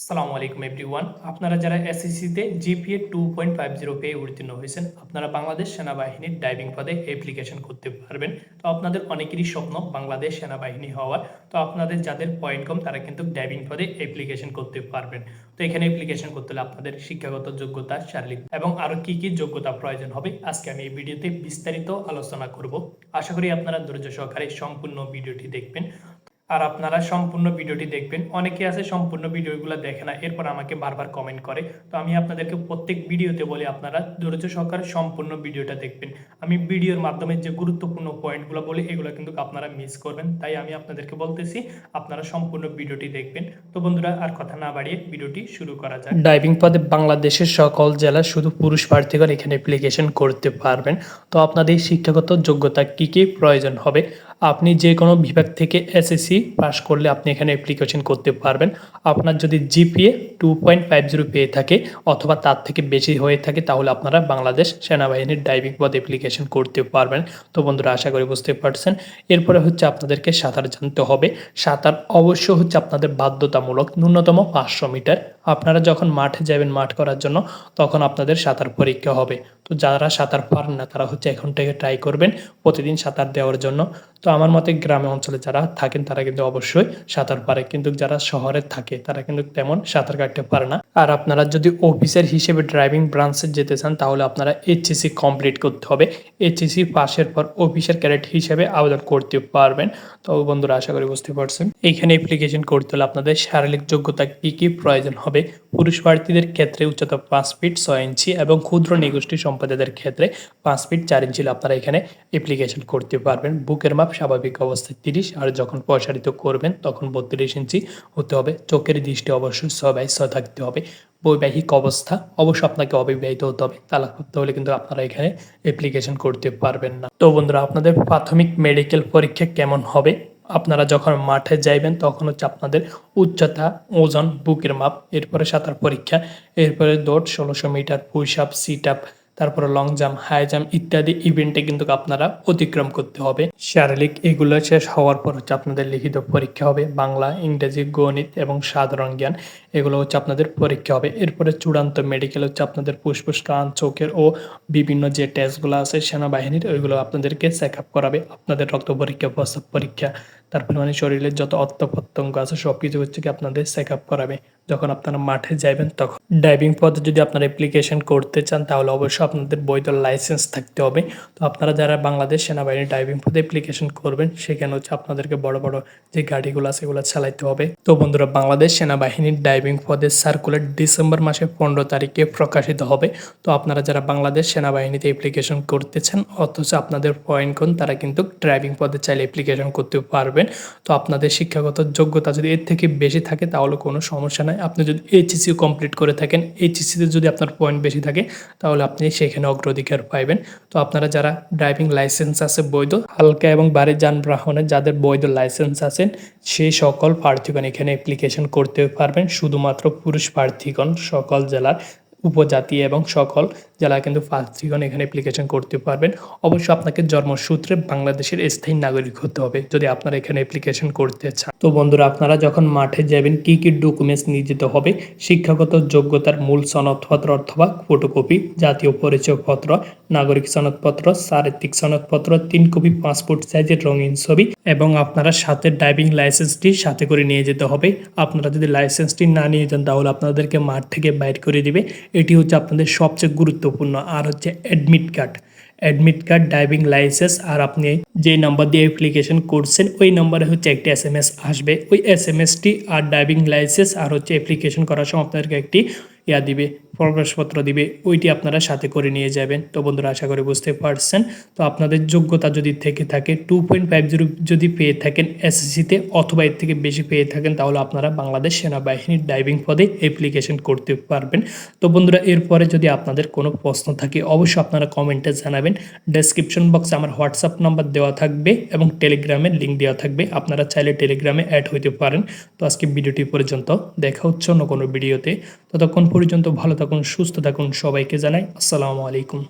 আসসালামু আলাইকুম এভরিওয়ান। আপনারা যারা এসএসসিতে GPA two point five zero পেয়ে উত্তীর্ণ হয়েছেন, আপনারা বাংলাদেশ সেনাবাহিনীর ডাইভিং পদে অ্যাপ্লিকেশন করতে পারবেন। তো আপনাদের অনেকেরই স্বপ্ন বাংলাদেশ সেনাবাহিনী হওয়ার। তো আপনাদের যাদের পয়েন্ট কম, তারা কিন্তু ডাইভিং পদে অ্যাপ্লিকেশন করতে পারবেন। তো এখানে অ্যাপ্লিকেশন করতে হলে আপনাদের শিক্ষাগত যোগ্যতা, শারীরিক এবং আরও কি কি যোগ্যতা প্রয়োজন হবে, আজকে আমি এই ভিডিওতে বিস্তারিত আলোচনা করব। আশা করি আপনারা ধৈর্য সহকারে সম্পূর্ণ ভিডিওটি দেখবেন। আর আপনারা সম্পূর্ণ ভিডিওটি দেখবেন। অনেকে আছে সম্পূর্ণ ভিডিওগুলো দেখে না, এরপর আমাকে বারবার কমেন্ট করে। তো আমি আপনাদেরকে প্রত্যেক ভিডিওতে বলি, আপনারা ধৈর্য সহকারে সম্পূর্ণ ভিডিওটা দেখবেন। আমি ভিডিওর মাধ্যমে যে গুরুত্বপূর্ণ পয়েন্টগুলো বলি, এগুলো কিন্তু আপনারা মিস করবেন। তাই আমি আপনাদেরকে বলতেছি, আপনারা সম্পূর্ণ ভিডিওটি দেখবেন। তো বন্ধুরা, আর কথা না বাড়িয়ে ভিডিওটি শুরু করা যাক। ডাইভিং পদে বাংলাদেশের সকল জেলা শুধু পুরুষ প্রার্থীগণ এখানে অ্যাপ্লিকেশন করতে পারবেন। তো আপনাদের শিক্ষাগত যোগ্যতা কি কি প্রয়োজন হবে? আপনি যে কোনো বিভাগ থেকে এসএসসি পাস করলে আপনি এখানে অ্যাপ্লিকেশন করতে পারবেন। আপনার যদি GPA two point five zero পেয়ে থাকে অথবা তার থেকে বেশি হয়ে থাকে, তাহলে আপনারা বাংলাদেশ সেনাবাহিনীর ড্রাইভিং পদ অ্যাপ্লিকেশন করতে পারবেন। তো বন্ধুরা, আশা করি বুঝতে পারছেন। এরপরে হচ্ছে আপনাদেরকে সাঁতার জানতে হবে। সাঁতার অবশ্য হচ্ছে আপনাদের বাধ্যতামূলক, ন্যূনতম পাঁচশো মিটার। আপনারা যখন মাঠে যাবেন মাঠ করার জন্য, তখন আপনাদের সাঁতার পরীক্ষা হবে। তো যারা সাঁতার পারেন না, তারা হচ্ছে এখন থেকে ট্রাই করবেন প্রতিদিন সাঁতার দেওয়ার জন্য। তো আমার মতে গ্রামে অঞ্চলে যারা থাকেন, তারা কিন্তু অবশ্যই সাঁতার পারে। কিন্তু যারা শহরে থাকে, তারা কিন্তু তেমন সাঁতার কাটতে পারে না। আর আপনারা যদি অফিসার হিসেবে ড্রাইভিং ব্রাঞ্চে যেতে চান, তাহলে আপনারা এইচএসি কমপ্লিট করতে হবে। এইচএসি পাশের পর অফিসার ক্যাডেট হিসেবে আবেদন করতে পারবেন। তো বন্ধুরা, আশা করি বুঝতে পারছেন। এইখানে অ্যাপ্লিকেশন করতে হলে আপনাদের শারীরিক যোগ্যতা কী কী প্রয়োজন হবে পুরুষ প্রার্থীদের ক্ষেত্রে উচ্চতা পাঁচ ফিট ছয় ইঞ্চি এবং ক্ষুদ্র নিগোষ্ঠী সম্প্রদায়ের ক্ষেত্রে পাঁচ ফিট চার ইঞ্চি আপনারা এখানে অ্যাপ্লিকেশন করতে পারবেন। বুকের মাপ স্বাভাবিক অবস্থায় তিরিশ, আর যখন প্রসারিত করবেন তখন বত্রিশ ইঞ্চি হতে হবে। চোখের দৃষ্টি অবশ্যই ছয় বাই ছয় থাকতে হবে। বৈবাহিক অবস্থা অবশ্য আপনাকে অবিবাহিত হতে হবে, তালাক করতে হলে কিন্তু আপনারা এখানে অ্যাপ্লিকেশন করতে পারবেন না। তো বন্ধুরা, আপনাদের প্রাথমিক মেডিকেল পরীক্ষা কেমন হবে? আপনারা যখন মাঠে যাইবেন, তখন হচ্ছে আপনাদের উচ্চতা, ওজন, বুকের মাপ, এরপরে সাঁতার পরীক্ষা, এরপরে দৌড়, ষোলোশো meter push up sit up তারপরে লং জাম্প হাই জাম্প ইত্যাদি ইভেন্টে কিন্তু আপনারা অতিক্রম করতে হবে। শারীরিক এগুলো শেষ হওয়ার পর হচ্ছে আপনাদের লিখিত পরীক্ষা হবে। বাংলা, ইংরেজি, গণিত এবং সাধারণ জ্ঞান, এগুলো হচ্ছে আপনাদের পরীক্ষা হবে। এরপরে চূড়ান্ত মেডিকেল হচ্ছে আপনাদের ফুসফুস কান চোখের ও বিভিন্ন যে টেস্টগুলো আছে সেনাবাহিনীর, ওইগুলো আপনাদেরকে চেক আপ করাবে। আপনাদের রক্ত পরীক্ষা, প্রস্রাব পরীক্ষা তারপরে মানে শরীরের যত অর্থ প্রত্যঙ্গ আছে সব কিছু হচ্ছে কি আপনাদের চেক আপ করাবে। যখন আপনারা মাঠে যাবেন তখন। ড্রাইভিং পথে যদি আপনারা অ্যাপ্লিকেশন করতে চান, তাহলে অবশ্যই আপনাদের বৈধ লাইসেন্স থাকতে হবে। তো আপনারা যারা বাংলাদেশ সেনাবাহিনীর ড্রাইভিং পথে অ্যাপ্লিকেশন করবেন, সেখানে হচ্ছে আপনাদেরকে বড় বড় যে গাড়িগুলো আছে সেগুলো চালাইতে হবে। তো বন্ধুরা, বাংলাদেশ সেনাবাহিনীর ড্রাইভিং পদের সার্কুলার ডিসেম্বর মাসের পনেরো তারিখে প্রকাশিত হবে। তো আপনারা যারা বাংলাদেশ সেনাবাহিনীতে অ্যাপ্লিকেশন করতে চান, অথচ আপনাদের পয়েন্ট কোন, তারা কিন্তু ড্রাইভিং পদে চাইলে অ্যাপ্লিকেশন করতে পারবেন। তো আপনাদের শিক্ষাগত যোগ্যতা যদি এর থেকে বেশি থাকে, তাহলে কোনো সমস্যা নাই। আপনি যদি এইচএসিও কমপ্লিট করে থাকেন এইচএসিতে যদি আপনার পয়েন্ট বেশি থাকে, তাহলে আপনি সেখানে অগ্রাধিকার পাইবেন। তো আপনারা যারা ড্রাইভিং লাইসেন্স আছে, বৈধ, হালকা এবং ভারী যানবাহনে যাদের বৈধ লাইসেন্স আছেন সেই সকল প্রার্থীগণ এখানে অ্যাপ্লিকেশন করতে পারবেন। শুধুমাত্র পুরুষ প্রার্থীগণ, সকল জেলার উপজাতি এবং সকল জেলা কিন্তু প্রার্থীগণ এখানে অ্যাপ্লিকেশন করতে পারবেন অবশ্য আপনাকে জন্মসূত্রে বাংলাদেশের স্থায়ী নাগরিক হতে হবে যদি আপনারা এখানে অ্যাপ্লিকেশন করতে চান। তো বন্ধুরা, আপনারা যখন মাঠে যাবেন, কি কি ডকুমেন্টস নিয়ে যেতে হবে? শিক্ষাগত যোগ্যতার মূল সনদপত্র অথবা ফটোকপি জাতীয় পরিচয়পত্র, নাগরিক সনদপত্র চারিত্রিক সনদপত্র, তিন কপি পাসপোর্ট সাইজের রঙিন ছবি এবং আপনারা সাথে ড্রাইভিং লাইসেন্সটি সাথে করে নিয়ে যেতে হবে। আপনারা যদি লাইসেন্সটি না নিয়ে যান, তাহলে আপনাদেরকে মাঠ থেকে বাইর করে দিবে। এটি হচ্ছে আপনাদের সবচেয়ে গুরুত্বপূর্ণ আর হচ্ছে admit card admit card driving licence আর আপনি যে নাম্বার দিয়ে অ্যাপ্লিকেশন করছেন, ওই নাম্বারে হচ্ছে একটি এস এম এস আসবে। ওই এস এম এসটি আর ড্রাইভিং লাইসেন্স আর হচ্ছে অ্যাপ্লিকেশন করার সময় আপনাদেরকে একটি ইয়া দিবে, প্রবেশপত্র দিবে, ওইটি আপনারা সাথে করে নিয়ে যাবেন। তো বন্ধুরা, আশা করি বুঝতে পারছেন। তো আপনাদের যোগ্যতা যদি থেকে থাকে টু পয়েন্ট ফাইভ জিরো যদি পেয়ে থাকেন এসএসসিতে অথবা এর থেকে বেশি পেয়ে থাকেন, তাহলে আপনারা বাংলাদেশ সেনাবাহিনীর ড্রাইভিং পদে অ্যাপ্লিকেশন করতে পারবেন। তো বন্ধুরা, এরপরে যদি আপনাদের কোনো প্রশ্ন থাকে, অবশ্যই আপনারা কমেন্টে জানাবেন। ডেসক্রিপশন বক্সে আমার হোয়াটসঅ্যাপ নাম্বার দেওয়া থাকবে এবং টেলিগ্রামের লিঙ্ক দেওয়া থাকবে। আপনারা চাইলে টেলিগ্রামে অ্যাড হইতে পারেন। তো আজকে ভিডিওটি পর্যন্ত। দেখা হচ্ছে অন্য কোনো ভিডিওতে। ততক্ষণ পর্যন্ত ভালো থাকুন, সুস্থ থাকুন সবাইকে জানাই। আসসালামু আলাইকুম।